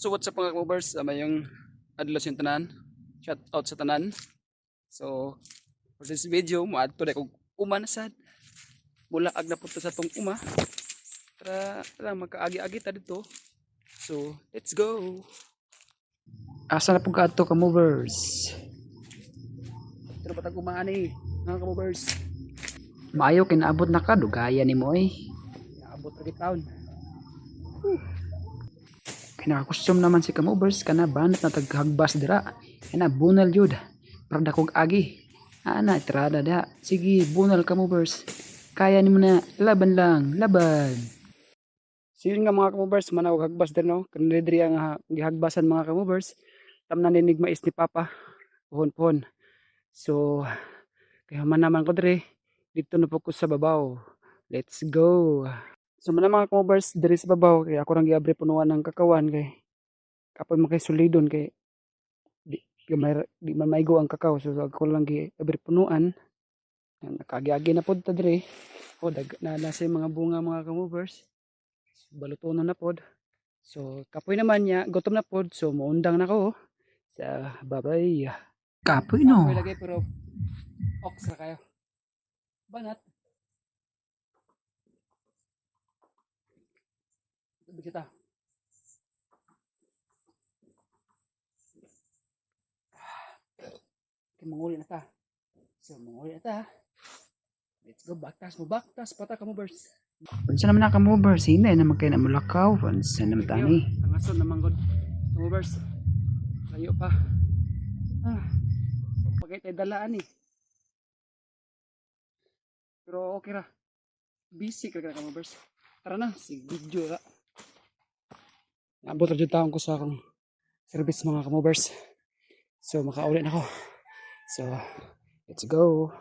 So what's up mga movers? Uh, yung adlos yung tanan. Shout out sa tanan. So for this video, maad to kung uma na sad. Mula ag na punta sa tong uma. Tara, tara magkaagi-agi ta dito. So, let's go. Asa na po ka ka movers? Pero patag umaani, mga ka movers. Maayo kinaabot na ka, dugaya ni mo eh. Naabot rin taon. Kinakakustom naman si Kamobers kana banat na taghagbas dira. Kana bunal jud. Para dakog agi. Ana trada da. Sige, bunal Kamobers. Kaya nimo na laban lang, laban. So yun nga mga Kamobers, manawag hagbas din no. Kanila diri ang ah, gihagbasan mga Kamobers. Tam na ninig mais ni Papa. Puhon-puhon. So kaya man naman ko diri dito na focus sa babaw. Let's go. So man mga kumubers diri sa babaw kay ako rang giabre punuan ng kakawan kay kapoy makay solidon kay di di, may, di man maigo ang kakao so ako lang giabre punuan. Nakagiagi na pod ta diri. O dag na nasa mga bunga mga kumubers balutonon na pod. So kapoy naman niya gutom na pod so muundang na ko sa babay kapoy no. Kapoy lagi pero ox na kayo. Banat Sabi kita. Okay, manguli na ta. So, manguli na ta. Let's go, baktas mo, baktas, pata ka mo, birds. Unsa naman na ka movers, hinay naman kayo na mulakaw. Unsa naman tani. Ang aso naman god. Mo, birds. Layo pa. Ah, pagkait ay dalaan eh. Pero okay ra. Busy ka ka mo, birds. Tara na, si video ra. Nabot ra jud taon ko sa akong service mga kamobers. So makaulit na ako. So let's go.